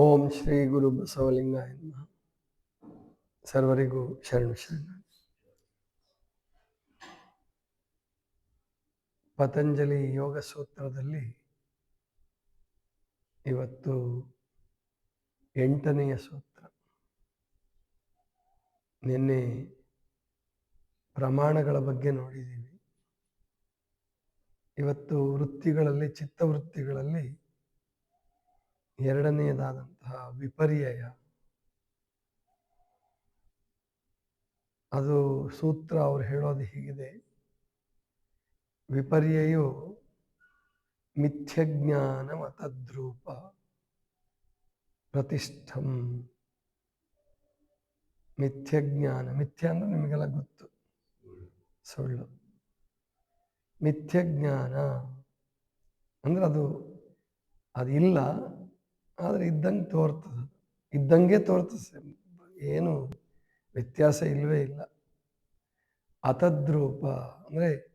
ಓಂ ಶ್ರೀ ಗುರು ಬಸವಲಿಂಗಾಯ ನಮಃ. ಸರ್ವರಿಗೂ ಶರಣು ಶರಣ. ಪತಂಜಲಿ ಯೋಗ ಸೂತ್ರದಲ್ಲಿ ಇವತ್ತು ಎಂಟನೆಯ ಸೂತ್ರ. ನಿನ್ನೆ ಪ್ರಮಾಣಗಳ ಬಗ್ಗೆ ನೋಡಿದ್ದೀವಿ. ಇವತ್ತು ವೃತ್ತಿಗಳಲ್ಲಿ, ಚಿತ್ತವೃತ್ತಿಗಳಲ್ಲಿ ಎರಡನೆಯದಾದಂತಹ ವಿಪರ್ಯಯ. ಅದು ಸೂತ್ರ ಅವ್ರು ಹೇಳೋದು ಹೀಗಿದೆ. ವಿಪರ್ಯಯು ಮಿಥ್ಯಜ್ಞಾನ ಮತದ್ರೂಪ ಪ್ರತಿಷ್ಠಂ. ಮಿಥ್ಯಜ್ಞಾನ, ಮಿಥ್ಯ ಅಂದ್ರೆ ನಿಮಗೆಲ್ಲ ಗೊತ್ತು. ಸುಳ್ಳು. ಮಿಥ್ಯಜ್ಞಾನ ಅಂದ್ರೆ ಅದು, ಅದಿಲ್ಲ. ಆದರೆ ಇದ್ದಂಗೆ ತೋರ್ತದೆ. ಇದ್ದಂಗೆ ತೋರ್ತದೆ ಏನು ವ್ಯತ್ಯಾಸ ಇಲ್ಲವೇ ಇಲ್ಲ. ಅತದ್ರೂಪ ಅಂದರೆ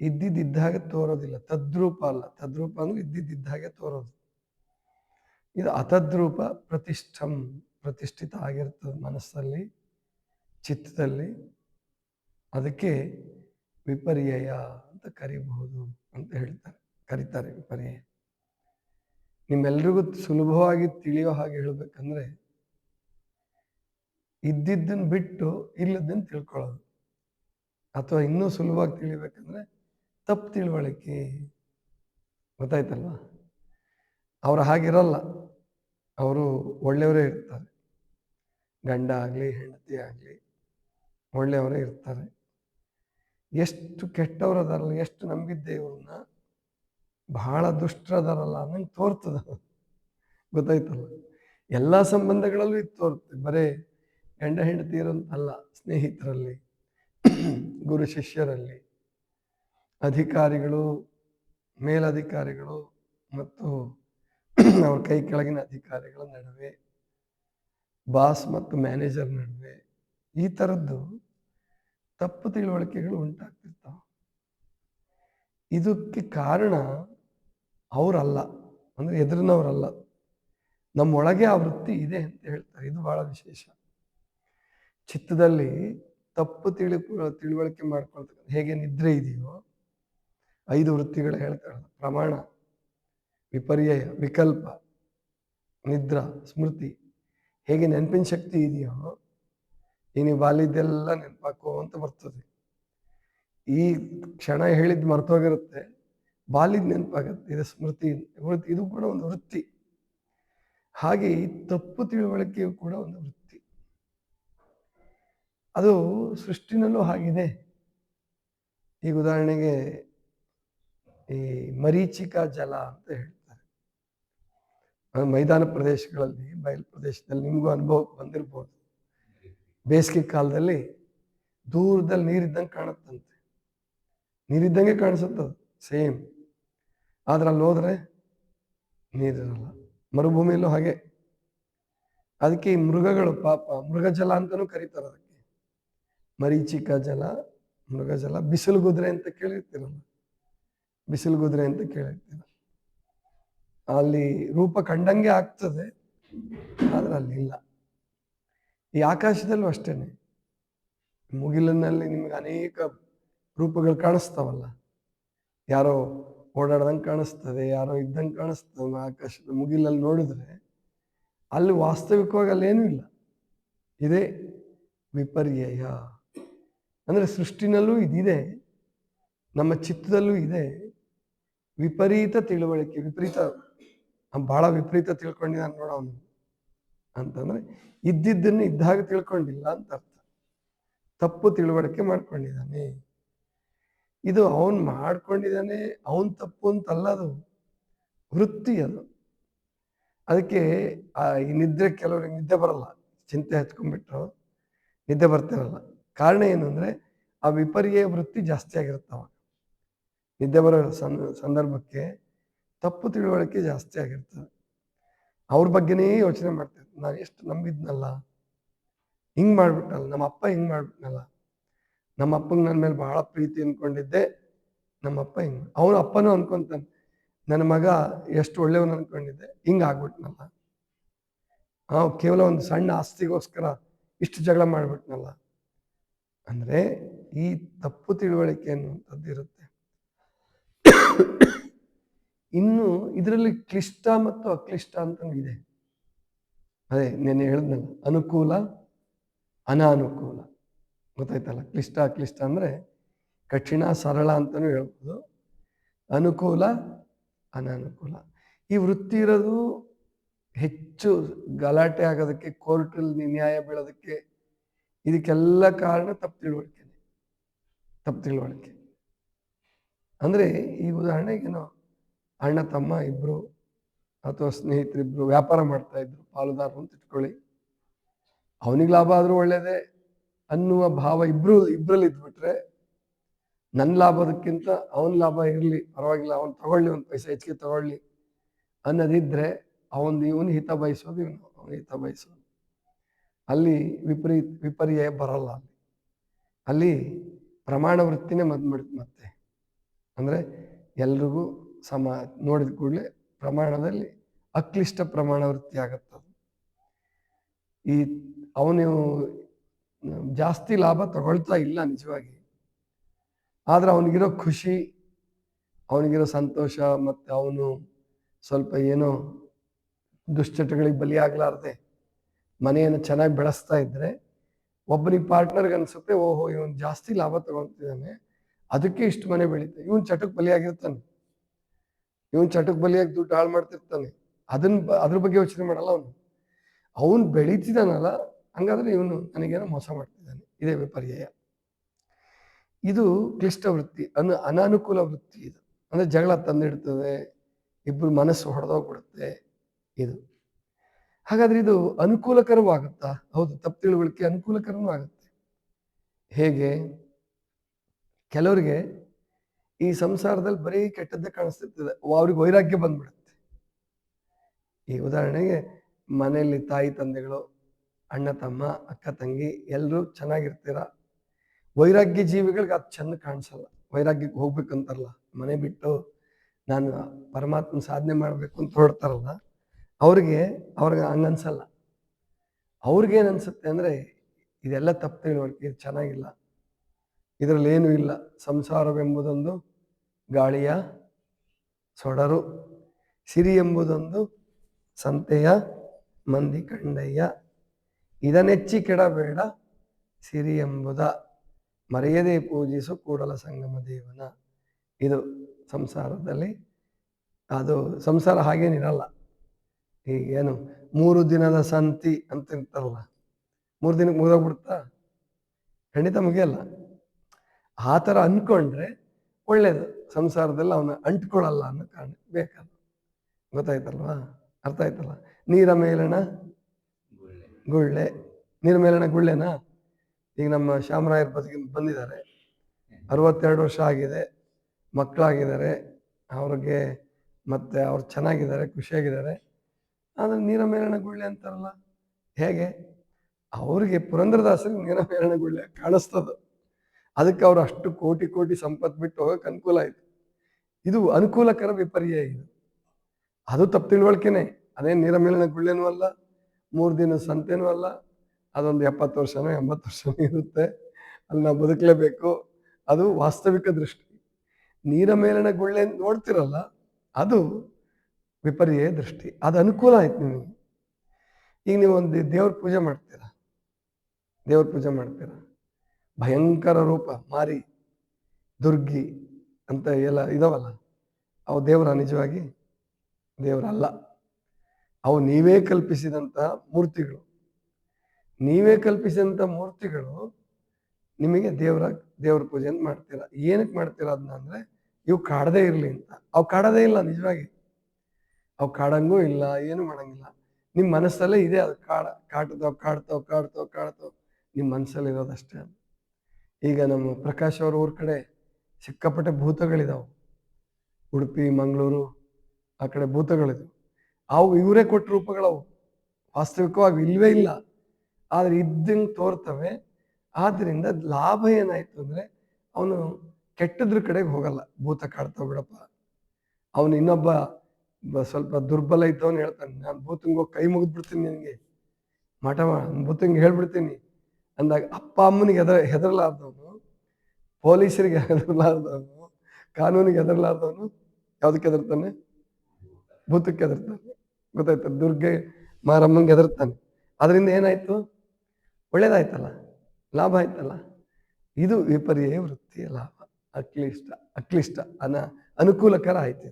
ಇದ್ದಿದ್ದ ಹಾಗೆ ತೋರೋದಿಲ್ಲ. ತದ್ರೂಪ ಅಲ್ಲ. ತದ್ರೂಪ ಅಂದರೆ ಇದ್ದಿದ್ದ ಹಾಗೆ ತೋರೋದು. ಇದು ಅತದ್ರೂಪ ಪ್ರತಿಷ್ಠಂ, ಪ್ರತಿಷ್ಠಿತ ಆಗಿರ್ತದೆ ಮನಸ್ಸಲ್ಲಿ, ಚಿತ್ತದಲ್ಲಿ. ಅದಕ್ಕೆ ವಿಪರ್ಯಯ ಅಂತ ಕರಿಬಹುದು ಅಂತ ಹೇಳ್ತಾರೆ. ಕರೀತಾರೆ ವಿಪರ್ಯಯ. ನಿಮ್ಮೆಲ್ರಿಗೂ ಸುಲಭವಾಗಿ ತಿಳಿಯೋ ಹಾಗೆ ಹೇಳ್ಬೇಕಂದ್ರೆ ಇದ್ದಿದ್ದನ್ನು ಬಿಟ್ಟು ಇಲ್ಲದನ್ನು ತಿಳ್ಕೊಳ್ಳೋದು. ಅಥವಾ ಇನ್ನೂ ಸುಲಭವಾಗಿ ತಿಳಿಬೇಕಂದ್ರೆ ತಪ್ಪು ತಿಳುವಳಿಕೆ. ಗೊತ್ತಾಯ್ತಲ್ವಾ? ಅವರು ಹಾಗಿರಲ್ಲ. ಅವರು ಒಳ್ಳೆಯವರೇ ಇರ್ತಾರೆ. ಗಂಡ ಆಗಲಿ, ಹೆಂಡತಿ ಆಗಲಿ, ಒಳ್ಳೆಯವರೇ ಇರ್ತಾರೆ. ಎಷ್ಟು ಕೆಟ್ಟವ್ರು ಅದಾರಲ್ಲ, ಎಷ್ಟು ನಂಬಿದ್ದೆ ಇವ್ರನ್ನ ಬಹಳ ದುಷ್ಟರದಾರಲ್ಲ ಅನ್ನಂಗೆ ತೋರ್ತದ. ಗೊತ್ತಾಯ್ತಲ್ಲ? ಎಲ್ಲ ಸಂಬಂಧಗಳಲ್ಲೂ ಇದು ತೋರುತ್ತೆ ಬರೇ ಗಂಡ ಹೆಂಡತಿ ಇರೋಂತಲ್ಲ ಸ್ನೇಹಿತರಲ್ಲಿ, ಗುರು ಶಿಷ್ಯರಲ್ಲಿ, ಅಧಿಕಾರಿಗಳು, ಮೇಲಧಿಕಾರಿಗಳು ಮತ್ತು ಅವ್ರ ಕೈ ಕೆಳಗಿನ ಅಧಿಕಾರಿಗಳ ನಡುವೆ, ಬಾಸ್ ಮತ್ತು ಮ್ಯಾನೇಜರ್ ನಡುವೆ ಈ ಥರದ್ದು ತಪ್ಪು ತಿಳುವಳಿಕೆಗಳು ಉಂಟಾಗ್ತಿರ್ತಾವೆ. ಇದಕ್ಕೆ ಕಾರಣ ಅವರಲ್ಲ. ಅಂದರೆ ಎದುರಿನವರಲ್ಲ. ನಮ್ಮೊಳಗೆ ಆ ವೃತ್ತಿ ಇದೆ ಅಂತ ಹೇಳ್ತಾರೆ. ಇದು ಬಹಳ ವಿಶೇಷ. ಚಿತ್ತದಲ್ಲಿ ತಪ್ಪು ತಿಳಿ ತಿಳುವಳಿಕೆ ಮಾಡ್ಕೊಳ್ತಾರೆ ಹೇಗೆ ನಿದ್ರೆ ಇದೆಯೋ, ಐದು ವೃತ್ತಿಗಳು ಹೇಳ್ತಾಳ ಪ್ರಮಾಣ, ವಿಪರ್ಯಯ, ವಿಕಲ್ಪ, ನಿದ್ರಾ, ಸ್ಮೃತಿ. ಹೇಗೆ ನೆನಪಿನ ಶಕ್ತಿ ಇದೆಯೋ ನೀನು ಬಾಲಿದ್ದೆಲ್ಲ ನೆನಪಾಕೋ ಅಂತ ಬರ್ತದೆ. ಈ ಕ್ಷಣ ಹೇಳಿದ್ದು ಮರ್ತೋಗಿರುತ್ತೆ. ಬಾಲಿದ್ ನೆನಪಾಗತ್ತೆ. ಇದೆ ಸ್ಮೃತಿ ಇದು ಕೂಡ ಒಂದು ವೃತ್ತಿ. ಹಾಗೆ ತಪ್ಪು ತಿಳುವಳಿಕೆಯು ಕೂಡ ಒಂದು ವೃತ್ತಿ. ಅದು ಸೃಷ್ಟಿನಲ್ಲೂ ಹಾಗಿದೆ. ಈಗ ಉದಾಹರಣೆಗೆ ಈ ಮರೀಚಿಕಾ ಜಲ ಅಂತ ಹೇಳ್ತಾರೆ. ಮೈದಾನ ಪ್ರದೇಶಗಳಲ್ಲಿ, ಬಯಲು ಪ್ರದೇಶದಲ್ಲಿ ನಿಮಗೂ ಅನುಭವ ಬಂದಿರ್ಬೋದು. ಬೇಸಿಗೆ ಕಾಲದಲ್ಲಿ ದೂರದಲ್ಲಿ ನೀರಿದ್ದಂಗೆ ಕಾಣುತ್ತಂತೆ. ನೀರಿದ್ದಂಗೆ ಕಾಣಿಸುತ್ತದು, ಸೇಮ್. ಆದ್ರೆ ಅಲ್ಲಿ ಹೋದ್ರೆ ನೀರಿರಲ್ಲ. ಮರುಭೂಮಿಯಲ್ಲೂ ಹಾಗೆ. ಅದಕ್ಕೆ ಈ ಮೃಗಗಳು ಪಾಪ, ಮೃಗಜಲ ಅಂತಲೂ ಕರೀತಾರೆ ಅದಕ್ಕೆ. ಮರೀಚಿಕ ಜಲ, ಮೃಗಜಲ ಬಿಸಿಲು ಗುದ್ರೆ ಅಂತ ಕೇಳಿರ್ತೀರಲ್ಲ. ಬಿಸಿಲು ಗುದ್ರೆ ಅಂತ ಕೇಳಿರ್ತೀರ. ಅಲ್ಲಿ ರೂಪ ಕಂಡಂಗೆ ಆಗ್ತದೆ, ಆದ್ರೆ ಅಲ್ಲಿ ಇಲ್ಲ. ಈ ಆಕಾಶದಲ್ಲೂ ಅಷ್ಟೇನೆ. ಮುಗಿಲಿನಲ್ಲಿ ನಿಮ್ಗೆ ಅನೇಕ ರೂಪಗಳು ಕಾಣಿಸ್ತಾವಲ್ಲ. ಯಾರೋ ಓಡಾಡ್ದಂಗೆ ಕಾಣಿಸ್ತದೆ, ಯಾರೋ ಇದ್ದಂಗೆ ಕಾಣಿಸ್ತದೆ ಆಕಾಶದ ಮುಗಿಲಲ್ಲಿ ನೋಡಿದ್ರೆ ಅಲ್ಲಿ ವಾಸ್ತವಿಕವಾಗಿ ಅಲ್ಲೇನೂ ಇಲ್ಲ. ಇದೇ ವಿಪರ್ಯಯ. ಅಂದರೆ ಸೃಷ್ಟಿನಲ್ಲೂ ಇದಿದೆ, ನಮ್ಮ ಚಿತ್ತದಲ್ಲೂ ಇದೆ. ವಿಪರೀತ ತಿಳುವಳಿಕೆ, ವಿಪರೀತ ಭಾಳ ವಿಪರೀತ ತಿಳ್ಕೊಂಡಿದ್ದಾನೆ ನೋಡವನು ಅಂತಂದರೆ ಇದ್ದಿದ್ದನ್ನು ಇದ್ದಾಗ ತಿಳ್ಕೊಂಡಿಲ್ಲ ಅಂತ ಅರ್ಥ. ತಪ್ಪು ತಿಳುವಳಿಕೆ ಮಾಡ್ಕೊಂಡಿದ್ದಾನೆ. ಇದು ಅವನು ಮಾಡ್ಕೊಂಡಿದ್ದಾನೆ, ಅವನ್ ತಪ್ಪು ಅಂತಲ್ಲ ಅದು ವೃತ್ತಿ ಅದು. ಅದಕ್ಕೆ ಆ ಈ ನಿದ್ರೆ ಕೆಲವರಿಗೆ ನಿದ್ದೆ ಬರಲ್ಲ, ಚಿಂತೆ ಹಚ್ಕೊಂಡ್ಬಿಟ್ರು, ನಿದ್ದೆ ಬರ್ತಿರಲ್ಲ ಕಾರಣ ಏನು ಅಂದ್ರೆ, ಆ ವಿಪರ್ಯ ವೃತ್ತಿ ಜಾಸ್ತಿ ಆಗಿರುತ್ತವ ನಿದ್ದೆ ಬರೋ ಸಂದರ್ಭಕ್ಕೆ ತಪ್ಪು ತಿಳುವಳಿಕೆ ಜಾಸ್ತಿ ಆಗಿರ್ತದೆ. ಅವ್ರ ಬಗ್ಗೆನೇ ಯೋಚನೆ ಮಾಡ್ತಿರ್ತಾರೆ ನಾನು ಎಷ್ಟು ನಂಬಿದ್ನಲ್ಲ, ಹಿಂಗೆ ಮಾಡ್ಬಿಟ್ನಲ್ಲ, ನಮ್ಮ ಅಪ್ಪ ಹಿಂಗೆ ಮಾಡ್ಬಿಟ್ನಲ್ಲ. ನಮ್ಮ ಅಪ್ಪಂಗೆ ನನ್ನ ಮೇಲೆ ಬಹಳ ಪ್ರೀತಿ ಅಂದ್ಕೊಂಡಿದ್ದೆ ನಮ್ಮ ಅಪ್ಪ ಹಿಂಗೆ, ಅವನ ಅಪ್ಪನೂ ಅನ್ಕೊಂತಾನೆ ನನ್ನ ಮಗ ಎಷ್ಟು ಒಳ್ಳೆಯವನು ಅಂದ್ಕೊಂಡಿದ್ದೆ ಹಿಂಗೆ ಆಗ್ಬಿಟ್ನಲ್ಲ. ಆ, ಕೇವಲ ಒಂದು ಸಣ್ಣ ಆಸ್ತಿಗೋಸ್ಕರ ಇಷ್ಟು ಜಗಳ ಮಾಡಿಬಿಟ್ನಲ್ಲ. ಅಂದರೆ ಈ ತಪ್ಪು ತಿಳುವಳಿಕೆ ಅನ್ನುವಂಥದ್ದು ಇರುತ್ತೆ. ಇನ್ನು ಇದರಲ್ಲಿ ಕ್ಲಿಷ್ಟ ಮತ್ತು ಅಕ್ಲಿಷ್ಟ ಅಂತ ಅದೇ, ನೆನ್ನೆ ಹೇಳಿದ್ನಲ್ಲ, ಅನುಕೂಲ, ಅನಾನುಕೂಲ. ಗೊತ್ತಾಯ್ತಲ್ಲ? ಕ್ಲಿಷ್ಟ ಕ್ಲಿಷ್ಟ ಅಂದರೆ ಕಠಿಣ, ಸರಳ ಅಂತಲೂ ಹೇಳ್ಬೋದು. ಅನುಕೂಲ, ಅನನುಕೂಲ. ಈ ವೃತ್ತಿ ಇರೋದು ಹೆಚ್ಚು ಗಲಾಟೆ ಆಗೋದಕ್ಕೆ, ಕೋರ್ಟಲ್ಲಿ ನ್ಯಾಯ ಬೀಳೋದಕ್ಕೆ, ಇದಕ್ಕೆಲ್ಲ ಕಾರಣ ತಪ್ಪು ತಿಳುವಳಿಕೆ. ತಪ್ಪು ತಿಳುವಳಿಕೆ. ಅಂದರೆ ಈ ಉದಾಹರಣೆಗೇನೋ ಅಣ್ಣ, ತಮ್ಮ ಇಬ್ಬರು ಅಥವಾ ಸ್ನೇಹಿತರಿಬ್ರು ವ್ಯಾಪಾರ ಮಾಡ್ತಾ ಇದ್ರು, ಪಾಲುದಾರರು ಅಂತ ಇಟ್ಕೊಳ್ಳಿ. ಅವನಿಗೆ ಲಾಭ ಆದರೂ ಒಳ್ಳೇದೇ ಅನ್ನುವ ಭಾವ ಇಬ್ರು, ಇಬ್ರಲ್ಲಿ ಇದ್ಬಿಟ್ರೆ ನನ್ನ ಲಾಭದಕ್ಕಿಂತ ಅವನ ಲಾಭ ಇರಲಿ, ಪರವಾಗಿಲ್ಲ, ಅವನು ತಗೊಳ್ಳಿ, ಒಂದು ಪೈಸೆ ಹೆಚ್ಚಿಗೆ ತಗೊಳ್ಳಿ ಅನ್ನೋದಿದ್ರೆ ಅವನು ಇವನು ಹಿತ ಬಯಸೋದು, ಇವನು ಅವನು ಹಿತ ಬಯಸೋದು. ಅಲ್ಲಿ ವಿಪರೀತ, ವಿಪರ್ಯಾಯ ಬರಲ್ಲ ಅಲ್ಲಿ. ಅಲ್ಲಿ ಪ್ರಮಾಣ ವೃತ್ತಿನೇ ಮದ್ ಮತ್ತೆ. ಅಂದರೆ ಎಲ್ರಿಗೂ ಸಮ, ನೋಡಿದ ಕೂಡಲೇ ಪ್ರಮಾಣದಲ್ಲಿ ಅಕ್ಲಿಷ್ಟ ಪ್ರಮಾಣ ವೃತ್ತಿ ಆಗತ್ತದು. ಈ, ಅವನು ಜಾಸ್ತಿ ಲಾಭ ತಗೊಳ್ತಾ ಇಲ್ಲ ನಿಜವಾಗಿ. ಆದ್ರೆ ಅವನಿಗಿರೋ ಖುಷಿ, ಅವನಿಗಿರೋ ಸಂತೋಷ ಮತ್ತು ಅವನು ಸ್ವಲ್ಪ ಏನೋ ದುಶ್ಚಟಗಳಿಗೆ ಬಲಿಯಾಗಲಾರ್ದೆ ಮನೆಯನ್ನು ಚೆನ್ನಾಗಿ ಬೆಳೆಸ್ತಾ ಇದ್ದರೆ ಒಬ್ಬನಿಗೆ ಪಾರ್ಟ್ನರ್ಗೆ ಅನ್ಸುತ್ತೆ, ಓಹೋ, ಇವನು ಜಾಸ್ತಿ ಲಾಭ ತಗೊಳ್ತಿದ್ದಾನೆ. ಅದಕ್ಕೆ ಇಷ್ಟು ಮನೆ ಬೆಳೀತಾನೆ ಇವನು ಚಟಕ್ ಬಲಿಯಾಗಿರ್ತಾನೆ. ಇವನು ಚಟಕ್ಕೆ ಬಲಿಯಾಗಿ ದುಡ್ಡು ಹಾಳು ಮಾಡ್ತಿರ್ತಾನೆ. ಅದನ್ನ ಅದ್ರ ಬಗ್ಗೆ ಯೋಚನೆ ಮಾಡಲ್ಲ ಅವನು. ಅವನು ಬೆಳೀತಿದ್ದಾನಲ್ಲ ಹಂಗಾದ್ರೆ ಇವನು ನನಗೇನೋ ಮೋಸ ಮಾಡ್ತಿದ್ದಾನೆ. ಇದೇ ವಿಪರ್ಯಯ ಇದು ಕ್ಲಿಷ್ಟ ವೃತ್ತಿ, ಅನು ಅನಾನುಕೂಲ ವೃತ್ತಿ ಇದು. ಅಂದ್ರೆ ಜಗಳ ತಂದಿಡ್ತದೆ, ಇಬ್ರು ಮನಸ್ಸು ಹೊಡೆದೋಗ್ಬಿಡುತ್ತೆ ಇದು. ಹಾಗಾದ್ರೆ ಇದು ಅನುಕೂಲಕರವೂ ಆಗುತ್ತಾ? ಹೌದು, ತಪ್ಪು ತಿಳುವಳಿಕೆ ಅನುಕೂಲಕರವೂ ಆಗುತ್ತೆ. ಹೇಗೆ? ಕೆಲವರಿಗೆ ಈ ಸಂಸಾರದಲ್ಲಿ ಬರೀ ಕೆಟ್ಟದ್ದೇ ಕಾಣಿಸ್ತಿರ್ತದೆ. ಅವ್ರಿಗೆ ವೈರಾಗ್ಯ ಬಂದ್ಬಿಡುತ್ತೆ. ಈ ಉದಾಹರಣೆಗೆ ಮನೆಯಲ್ಲಿ ತಾಯಿ ತಂದೆಗಳು ಅಣ್ಣ, ತಮ್ಮ, ಅಕ್ಕ, ತಂಗಿ ಎಲ್ಲರೂ ಚೆನ್ನಾಗಿರ್ತೀರ? ವೈರಾಗ್ಯ ಜೀವಿಗಳಿಗೆ ಅದು ಚೆಂದ ಕಾಣಿಸಲ್ಲ. ವೈರಾಗ್ಯಕ್ಕೆ ಹೋಗ್ಬೇಕಂತಾರಲ್ಲ. ಮನೆ ಬಿಟ್ಟು ನಾನು ಪರಮಾತ್ಮನ ಸಾಧನೆ ಮಾಡಬೇಕು ಅಂತ ಹೊರಡ್ತಾರಲ್ಲ, ಅವ್ರಿಗೆ ಅವ್ರಿಗೆ ಹಂಗನ್ಸಲ್ಲ. ಅವ್ರಿಗೇನು ಅನ್ಸುತ್ತೆ ಅಂದರೆ ಇದೆಲ್ಲ ತಪ್ಪು ತಿಳುವಳಿಕೆ ಇದು ಚೆನ್ನಾಗಿಲ್ಲ. ಇದರಲ್ಲಿ ಏನೂ ಇಲ್ಲ. ಸಂಸಾರವೆಂಬುದೊಂದು ಗಾಳಿಯ ಸೊಡರು, ಸಿರಿ ಎಂಬುದೊಂದು ಸಂತೆಯ ಮಂದಿ ಕಂಡಯ್ಯ. ಇದನೆಚ್ಚಿ ಕೆಡಬೇಡ ಸಿರಿ ಎಂಬುದ ಮರೆಯದೆ ಪೂಜಿಸು ಕೂಡಲ ಸಂಗಮ ದೇವನ. ಇದು ಸಂಸಾರದಲ್ಲಿ, ಅದು ಸಂಸಾರ ಹಾಗೇನಿರಲ್ಲ ಈಗ ಏನು ಮೂರು ದಿನದ ಸಂತಿ ಅಂತ ಇರ್ತಾರಲ್ಲ ಮೂರು ದಿನಕ್ಕೆ ಮುಗಿದೋಗ್ಬಿಡ್ತಾ? ಖಂಡಿತ ಮುಗಿಯಲ್ಲ. ಆ ಥರ ಅಂದ್ಕೊಂಡ್ರೆ ಒಳ್ಳೆಯದು ಸಂಸಾರದಲ್ಲಿ ಅವನು ಅಂಟ್ಕೊಳ್ಳಲ್ಲ ಅನ್ನೋ ಕಾರಣ ಬೇಕಾದ. ಗೊತ್ತಾಯ್ತಲ್ವಾ? ಅರ್ಥ ಆಯ್ತಲ್ಲ? ನೀರ ಮೇಲಣ ಗುಳ್ಳೆ ನೀರು ಮೇಲಿನ ಗುಳ್ಳೆನಾ? ಈಗ ನಮ್ಮ ಶ್ಯಾಮರಾಯರ ಬದುಕಿ ಬಂದಿದ್ದಾರೆ. ಅರವತ್ತೆರಡು ವರ್ಷ ಆಗಿದೆ. ಮಕ್ಕಳಾಗಿದ್ದಾರೆ. ಅವ್ರಿಗೆ ಮತ್ತೆ ಅವ್ರು ಚೆನ್ನಾಗಿದ್ದಾರೆ, ಖುಷಿಯಾಗಿದ್ದಾರೆ. ಆದರೆ ನೀರ ಮೇಲಣ ಗುಳ್ಳೆ ಅಂತಾರಲ್ಲ, ಹೇಗೆ? ಅವ್ರಿಗೆ ಪುರಂದ್ರದಾಸರಿಗೆ ನೀರ ಮೇಲಿನ ಗುಳ್ಳೆ ಕಾಣಿಸ್ತದೆ. ಅದಕ್ಕೆ ಅವ್ರು ಅಷ್ಟು ಕೋಟಿ ಕೋಟಿ ಸಂಪತ್ತು ಬಿಟ್ಟು ಹೋಗಕ್ಕೆ ಅನುಕೂಲ ಆಯಿತು. ಇದು ಅನುಕೂಲಕರ ವಿಪರ್ಯ ಇದು. ಅದು ತಪ್ಪು ತಿಳುವಳಿಕೆನೆ. ಅದೇ ನೀರ ಮೇಲಿನ ಗುಳ್ಳೆನೂ ಅಲ್ಲ ಮೂರು ದಿನ ಸಂತೆನೂ ಅಲ್ಲ, ಅದೊಂದು ಎಪ್ಪತ್ತು ವರ್ಷನೋ ಎಂಬತ್ತು ವರ್ಷನೋ ಇರುತ್ತೆ. ಅಲ್ಲಿ ನಾವು ಬದುಕಲೇಬೇಕು. ಅದು ವಾಸ್ತವಿಕ ದೃಷ್ಟಿ. ನೀರ ಮೇಲಿನ ಗುಳ್ಳೆ ನೋಡ್ತಿರಲ್ಲ, ಅದು ವಿಪರ್ಯ ದೃಷ್ಟಿ. ಅದು ಅನುಕೂಲ ಆಯ್ತು ನಿಮಗೆ. ಈಗ ನೀವು ಒಂದು ದೇವ್ರ ಪೂಜೆ ಮಾಡ್ತೀರ? ದೇವ್ರ ಪೂಜೆ ಮಾಡ್ತೀರ? ಭಯಂಕರ ರೂಪ, ಮಾರಿ, ದುರ್ಗಿ ಅಂತ ಎಲ್ಲ ಇದಾವಲ್ಲ. ಅವು ದೇವರ ನಿಜವಾಗಿ ದೇವರಲ್ಲ. ಅವು ನೀವೇ ಕಲ್ಪಿಸಿದಂತಹ ಮೂರ್ತಿಗಳು. ನೀವೇ ಕಲ್ಪಿಸಿದಂಥ ಮೂರ್ತಿಗಳು ನಿಮಗೆ ದೇವರ, ದೇವ್ರ ಪೂಜೆಯನ್ನು ಮಾಡ್ತೀರ. ಏನಕ್ಕೆ ಮಾಡ್ತೀರ ಅದನ್ನ ಅಂದರೆ, ಇವು ಕಾಡದೇ ಇರಲಿ ಅಂತ. ಅವು ಕಾಡದೇ ಇಲ್ಲ ನಿಜವಾಗಿ. ಅವು ಕಾಡಂಗೂ ಇಲ್ಲ, ಏನು ಮಾಡಂಗಿಲ್ಲ. ನಿಮ್ಮ ಮನಸ್ಸಲ್ಲೇ ಇದೆ ಅದು ಕಾಡ ಕಾಡ್ತಾವ್ ಕಾಡ್ತಾವ್ ಕಾಡ್ತಾವ್ ಕಾಡ್ತಾವ್ ನಿಮ್ಮ ಮನಸ್ಸಲ್ಲಿ ಇರೋದಷ್ಟೇ ಈಗ ನಮ್ಮ ಪ್ರಕಾಶ್ ಅವ್ರ ಊರ ಕಡೆ ಸಿಕ್ಕಾಪಟ್ಟೆ ಭೂತಗಳಿದಾವೆ. ಉಡುಪಿ, ಮಂಗಳೂರು ಆ ಕಡೆ ಭೂತಗಳಿದ್ವು. ಅವು ಇವರೇ ಕೊಟ್ಟ ರೂಪಗಳವು. ವಾಸ್ತವಿಕವಾಗಿ ಇಲ್ವೇ ಇಲ್ಲ. ಆದರೆ ಇದ್ದಂಗೆ ತೋರ್ತವೆ. ಆದ್ದರಿಂದ ಲಾಭ ಏನಾಯ್ತು ಅಂದ್ರೆ ಅವನು ಕೆಟ್ಟದ್ರ ಕಡೆಗೆ ಹೋಗಲ್ಲ. ಭೂತ ಕಾಡ್ತಾವ ಬಿಡಪ್ಪ. ಅವನು ಇನ್ನೊಬ್ಬ ಸ್ವಲ್ಪ ದುರ್ಬಲ ಇದ್ದವನು ಹೇಳ್ತಾನೆ, ನಾನು ಭೂತಂಗೆ ಕೈ ಮುಗಿದ್ಬಿಡ್ತೀನಿ ನಿನಗೆ. ಮಠ ಭೂತಂಗೆ ಹೇಳ್ಬಿಡ್ತೀನಿ. ಅಂದಾಗ ಅಪ್ಪ ಅಮ್ಮನಿಗೆ ಹೆದರ, ಹೆದರಲಾರ್ದವನು, ಪೊಲೀಸರಿಗೆ ಹೆದರಲಾರ್ದವನು, ಕಾನೂನಿಗೆ ಹೆದರಲಾರ್ದವನು ಯಾವುದಕ್ಕೆ ಹೆದರ್ತಾನೆ? ಭೂತಕ್ಕೆ ಹೆದರ್ತಾನೆ. ಗೊತ್ತಾಯ್ತು? ದುರ್ಗೆ ಮಾರಮ್ಮಂಗೆ ಹೆದರ್ತಾನೆ. ಅದರಿಂದ ಏನಾಯ್ತು? ಒಳ್ಳೇದಾಯ್ತಲ್ಲ? ಲಾಭ ಆಯ್ತಲ್ಲ? ಇದು ವಿಪರ್ಯ ವೃತ್ತಿಯ ಲಾಭ. ಅಕ್ಲಿಷ್ಟ ಅಕ್ಲಿಷ್ಟ ಅನ, ಅನುಕೂಲಕರ ಆಯ್ತು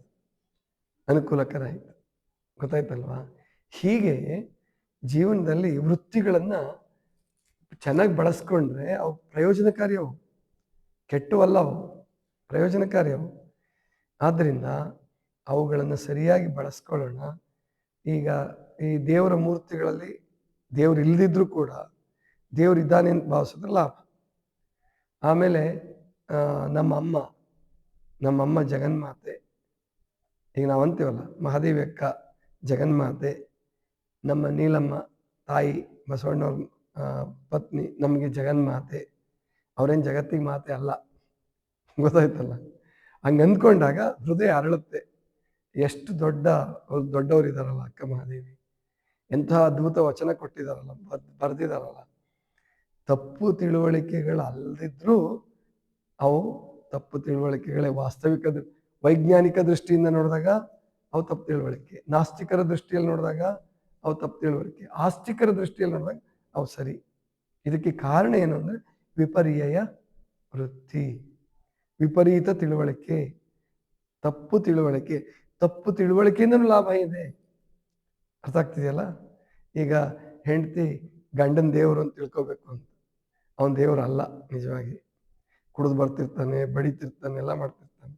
ಅನುಕೂಲಕರ ಆಯ್ತು. ಗೊತ್ತಾಯ್ತಲ್ವಾ? ಹೀಗೆ ಜೀವನದಲ್ಲಿ ವೃತ್ತಿಗಳನ್ನು ಚೆನ್ನಾಗಿ ಬಳಸ್ಕೊಂಡ್ರೆ ಅವು ಪ್ರಯೋಜನಕಾರಿ ಅವು ಕೆಟ್ಟವಲ್ಲ ಅವು. ಪ್ರಯೋಜನಕಾರಿ ಅವು ಆದ್ದರಿಂದ ಅವುಗಳನ್ನು ಸರಿಯಾಗಿ ಬಳಸ್ಕೊಳ್ಳೋಣ. ಈಗ ಈ ದೇವರ ಮೂರ್ತಿಗಳಲ್ಲಿ ದೇವ್ರು ಇಲ್ದಿದ್ರು ಕೂಡ ದೇವ್ರು ಇದ್ದಾನೆ ಅಂತ ಭಾವಿಸಿದ್ರೆ ಲಾಭ. ಆಮೇಲೆ ಅಮ್ಮ ನಮ್ಮ ಅಮ್ಮ ನಮ್ಮಮ್ಮ ಜಗನ್ಮಾತೆ. ಈಗ ನಾವು ಅಂತೀವಲ್ಲ ಮಹಾದೇವಿ ಅಕ್ಕ, ಜಗನ್ಮಾತೆ, ನಮ್ಮ ನೀಲಮ್ಮ, ತಾಯಿ, ಬಸವಣ್ಣವ್ರ ಪತ್ನಿ, ನಮಗೆ ಜಗನ್ಮಾತೆ. ಅವರೇನು ಜಗತ್ತಿಗೆ ಮಾತೆ ಅಲ್ಲ. ಗೊತ್ತಾಯ್ತಲ್ಲ? ಹಂಗೆ ಅಂದ್ಕೊಂಡಾಗ ಹೃದಯ ಅರಳುತ್ತೆ. ಎಷ್ಟು ದೊಡ್ಡ ದೊಡ್ಡವರು ಇದ್ದಾರಲ್ಲ ಅಕ್ಕ ಮಹಾದೇವಿ. ಎಂತಹ ಅದ್ಭುತ ವಚನ ಕೊಟ್ಟಿದಾರಲ್ಲ ಬರೆದಿದ್ದಾರಲ್ಲ ಬರೆದಿದಾರಲ್ಲ. ತಪ್ಪು ತಿಳುವಳಿಕೆಗಳು ಅಲ್ಲದಿದ್ರೂ ಅವು ತಪ್ಪು ತಿಳುವಳಿಕೆಗಳೇ. ವಾಸ್ತವಿಕ ವೈಜ್ಞಾನಿಕ ದೃಷ್ಟಿಯಿಂದ ನೋಡಿದಾಗ ಅವು ತಪ್ಪು ತಿಳುವಳಿಕೆ. ನಾಸ್ತಿಕರ ದೃಷ್ಟಿಯಲ್ಲಿ ನೋಡಿದಾಗ ಅವು ತಪ್ಪು ತಿಳುವಳಿಕೆ. ಆಸ್ತಿಕರ ದೃಷ್ಟಿಯಲ್ಲಿ ನೋಡಿದಾಗ ಅವು ಸರಿ. ಇದಕ್ಕೆ ಕಾರಣ ಏನು ಅಂದರೆ ವಿಪರ್ಯಯ ವೃತ್ತಿ. ವಿಪರೀತ ತಿಳುವಳಿಕೆ. ತಪ್ಪು ತಿಳುವಳಿಕೆ. ತಪ್ಪು ತಿಳುವಳಿಕೆಯಿಂದನೂ ಲಾಭ ಇದೆ. ಅರ್ಥ ಆಗ್ತಿದೆಯಲ್ಲ? ಈಗ ಹೆಂಡತಿ ಗಂಡನ ದೇವರು ಅಂತ ತಿಳ್ಕೊಬೇಕು ಅಂತ. ಅವನ ದೇವರು ಅಲ್ಲ ನಿಜವಾಗಿ. ಕುಡಿದು ಬರ್ತಿರ್ತಾನೆ, ಬಡಿತಿರ್ತಾನೆ, ಎಲ್ಲ ಮಾಡ್ತಿರ್ತಾನೆ.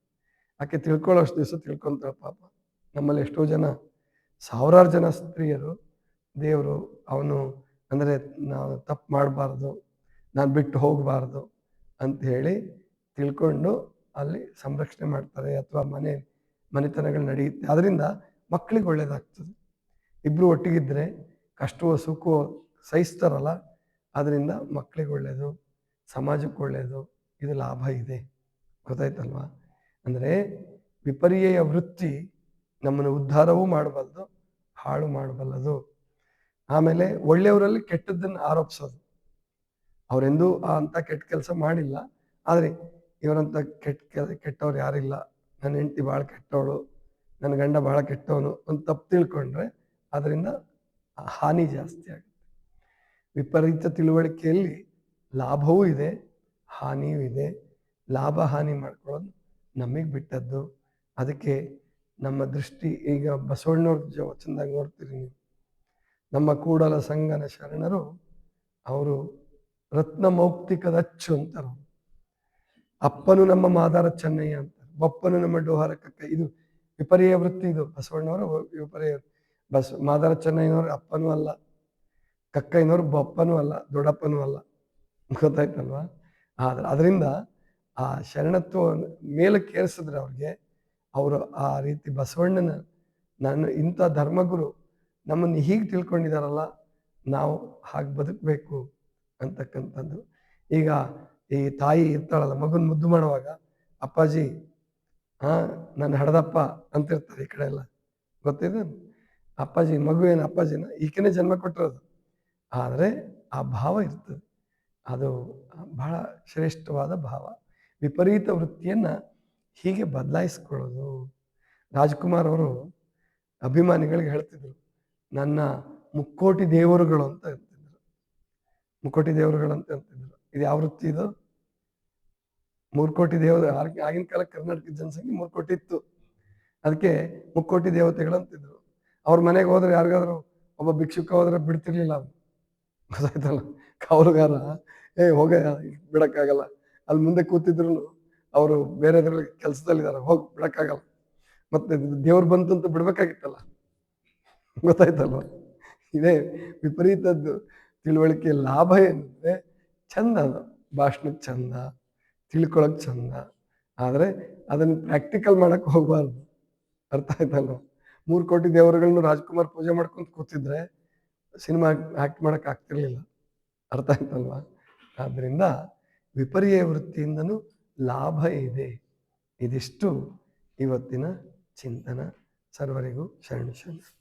ಆಕೆ ತಿಳ್ಕೊಳ್ಳೋಷ್ಟು ದಿವಸ ತಿಳ್ಕೊಂತಾಳೆ ಪಾಪ. ನಮ್ಮಲ್ಲಿ ಎಷ್ಟೋ ಜನ, ಸಾವಿರಾರು ಜನ ಸ್ತ್ರೀಯರು, ದೇವರು ಅವನು ಅಂದರೆ ನಾವು ತಪ್ಪು ಮಾಡಬಾರ್ದು, ನಾನು ಬಿಟ್ಟು ಹೋಗಬಾರ್ದು ಅಂತ ಹೇಳಿ ತಿಳ್ಕೊಂಡು ಅಲ್ಲಿ ಸಂರಕ್ಷಣೆ ಮಾಡ್ತಾರೆ ಅಥವಾ ಮನೆ ಮನೆತನಗಳು ನಡೆಯುತ್ತೆ ಅದರಿಂದ ಮಕ್ಕಳಿಗೆ ಒಳ್ಳೆಯದಾಗ್ತದೆ ಇಬ್ಬರು ಒಟ್ಟಿಗಿದ್ದರೆ ಕಷ್ಟವೋ, ಸುಖವೋ ಸಹಿಸ್ತಾರಲ್ಲ ಅದರಿಂದ ಮಕ್ಕಳಿಗೆ ಒಳ್ಳೆಯದು ಸಮಾಜಕ್ಕೆ ಒಳ್ಳೆಯದು ಇದು ಲಾಭ ಇದೆ. ಗೊತ್ತಾಯ್ತಲ್ವಾ? ಅಂದರೆ ವಿಪರ್ಯಯ ವೃತ್ತಿ ನಮ್ಮನ್ನು ಉದ್ಧಾರವೂ ಮಾಡಬಲ್ಲದು ಹಾಳು ಮಾಡಬಲ್ಲದು. ಆಮೇಲೆ ಒಳ್ಳೆಯವರಲ್ಲಿ ಕೆಟ್ಟದ್ದನ್ನು ಆರೋಪಿಸೋದು. ಅವರೆಂದೂ ಅಂಥ ಕೆಟ್ಟ ಕೆಲಸ ಮಾಡಿಲ್ಲ, ಆದರೆ ಇವರಂಥ ಕೆಟ್ಟ ಕೆಟ್ಟವ್ರು ಯಾರಿಲ್ಲ. ನನ್ನ ಹೆಂಡತಿ ಭಾಳ ಕೆಟ್ಟವಳು, ನನ್ನ ಗಂಡ ಭಾಳ ಕೆಟ್ಟವನು ಅಂತ ತಪ್ಪು ತಿಳ್ಕೊಂಡ್ರೆ ಅದರಿಂದ ಹಾನಿ ಜಾಸ್ತಿ ಆಗುತ್ತೆ. ವಿಪರೀತ ತಿಳುವಳಿಕೆಯಲ್ಲಿ ಲಾಭವೂ ಇದೆ, ಹಾನಿಯೂ ಇದೆ. ಲಾಭ ಹಾನಿ ಮಾಡ್ಕೊಳ್ಳೋದು ನಮಗೆ ಬಿಟ್ಟದ್ದು. ಅದಕ್ಕೆ ನಮ್ಮ ದೃಷ್ಟಿ, ಈಗ ಬಸವಣ್ಣವ್ರ ವಚನದಾಗ ನೋಡ್ತೀರಿ ನೀವು. ನಮ್ಮ ಕೂಡಲ ಸಂಗನ ಶರಣರು ಅವರು ರತ್ನ ಮೌಕ್ತಿಕದ ಅಚ್ಚು ಅಂತಾರೆ ಅಪ್ಪನು ನಮ್ಮ ಮಾದಾರ ಚೆನ್ನಯ್ಯ ಅಂತಾರೆ ಬಪ್ಪನು ನಮ್ಮ ಡೋಹಾರ ಕಕ್ಕ ಇದು ವಿಪರ್ಯ ವೃತ್ತಿ ಇದು. ಬಸವಣ್ಣವರು ವಿಪರ್ಯ ಬಸ್ ಮಾದಾರ ಚೆನ್ನಯ್ಯನವರು ಅಪ್ಪನೂ ಅಲ್ಲ, ಕಕ್ಕಯ್ಯನವರು ಬಪ್ಪನೂ ಅಲ್ಲ, ದೊಡ್ಡಪ್ಪನೂ ಅಲ್ಲ. ಗೊತ್ತಾಯ್ತಲ್ವಾ? ಆದ್ರೆ ಅದರಿಂದ ಆ ಶರಣತ್ವ ಮೇಲಕ್ಕೆ ಏರಿಸಿದ್ರೆ ಅವ್ರಿಗೆ ಅವರು ಆ ರೀತಿ ಬಸವಣ್ಣನ ನಾನು ಇಂಥ ಧರ್ಮಗುರು ನಮ್ಮನ್ನು ಹೀಗೆ ತಿಳ್ಕೊಂಡಿದಾರಲ್ಲ ನಾವು ಹಾಗೆ ಬದುಕಬೇಕು ಅಂತಕ್ಕಂಥದ್ದು. ಈಗ ಈ ತಾಯಿ ಇರ್ತಾಳಲ್ಲ, ಮಗನ ಮುದ್ದು ಮಾಡುವಾಗ ಅಪ್ಪಾಜಿ ಹಾ, ನನ್ನ ಹಡದಪ್ಪ ಅಂತಿರ್ತಾರೆ ಈ ಕಡೆ ಎಲ್ಲ. ಗೊತ್ತಿದೆ? ಅಪ್ಪಾಜಿ, ಮಗು ಏನು ಅಪ್ಪಾಜಿನ? ಈಕೆನೇ ಜನ್ಮ ಕೊಟ್ಟಿರೋದು. ಆದರೆ ಆ ಭಾವ ಇರ್ತದೆ. ಅದು ಬಹಳ ಶ್ರೇಷ್ಠವಾದ ಭಾವ. ವಿಪರೀತ ವೃತ್ತಿಯನ್ನು ಹೀಗೆ ಬದಲಾಯಿಸ್ಕೊಳ್ಳೋದು. ರಾಜ್ಕುಮಾರ್ ಅವರು ಅಭಿಮಾನಿಗಳಿಗೆ ಹೇಳ್ತಿದ್ರು, ನನ್ನ ಮುಕ್ಕೋಟಿ ದೇವರುಗಳು ಅಂತ ಹೇಳ್ತಿದ್ರು ಮುಕ್ಕೋಟಿ ದೇವರುಗಳು ಅಂತ ಹೇಳ್ತಿದ್ರು ಇದು ಯಾವ ವೃತ್ತಿ ಇದು? ಮೂರು ಕೋಟಿ ದೇವ ಆಗ- ಆಗಿನ ಕಾಲ ಕರ್ನಾಟಕದ ಜನಸಂಖ್ಯೆ ಮೂರು ಕೋಟಿ ಇತ್ತು. ಅದಕ್ಕೆ ಮುಕ್ಕೋಟಿ ದೇವತೆಗಳು ಅಂತಿದ್ರು. ಅವ್ರ ಮನೆಗೆ ಹೋದ್ರೆ ಯಾರಿಗಾದ್ರು ಒಬ್ಬ ಭಿಕ್ಷುಕ ಹೋದ್ರೆ ಬಿಡ್ತಿರ್ಲಿಲ್ಲ ಅವ್ನು ಗೊತ್ತಾಯ್ತಲ್ಲ? ಕಾವಲುಗಾರ ಏ, ಹೋಗ, ಬಿಡಕ್ಕಾಗಲ್ಲ. ಅಲ್ಲಿ ಮುಂದೆ ಕೂತಿದ್ರು ಅವರು ಬೇರೆದ್ರಲ್ಲಿ ಕೆಲಸದಲ್ಲಿದ್ದಾರೆ, ಹೋಗಿ, ಬಿಡಕ್ಕಾಗಲ್ಲ. ಮತ್ತೆ ದೇವ್ರು ಬಂತು ಬಿಡ್ಬೇಕಾಗಿತ್ತಲ್ಲ? ಗೊತ್ತಾಯ್ತಲ್ವ? ಇದೇ ವಿಪರೀತದ್ದು ತಿಳುವಳಿಕೆ, ಲಾಭ ಏನಂದ್ರೆ ಚಂದ ಅದು. ಭಾಷಣ ಚಂದ ತಿಳ್ಕೊಳಕ್ ಚಂದ. ಆದರೆ ಅದನ್ನು ಪ್ರಾಕ್ಟಿಕಲ್ ಮಾಡಕ್ ಹೋಗ್ಬಾರ್ದು. ಅರ್ಥ ಆಯ್ತಲ್ವ? ಮೂರು ಕೋಟಿ ದೇವರುಗಳನ್ನು ರಾಜ್ಕುಮಾರ್ ಪೂಜೆ ಮಾಡ್ಕೊಂತ ಕೂತಿದ್ರೆ ಸಿನಿಮಾ ಆಕ್ಟ್ ಮಾಡಕ್ ಆಗ್ತಿರ್ಲಿಲ್ಲ. ಅರ್ಥ ಆಯ್ತಲ್ವಾ? ಆದ್ರಿಂದ ವಿಪರ್ಯ ವೃತ್ತಿಯಿಂದನೂ ಲಾಭ ಇದೆ. ಇದಿಷ್ಟು ಇವತ್ತಿನ ಚಿಂತನ. ಸರ್ವರಿಗೂ ಶರಣ ಶರಣ.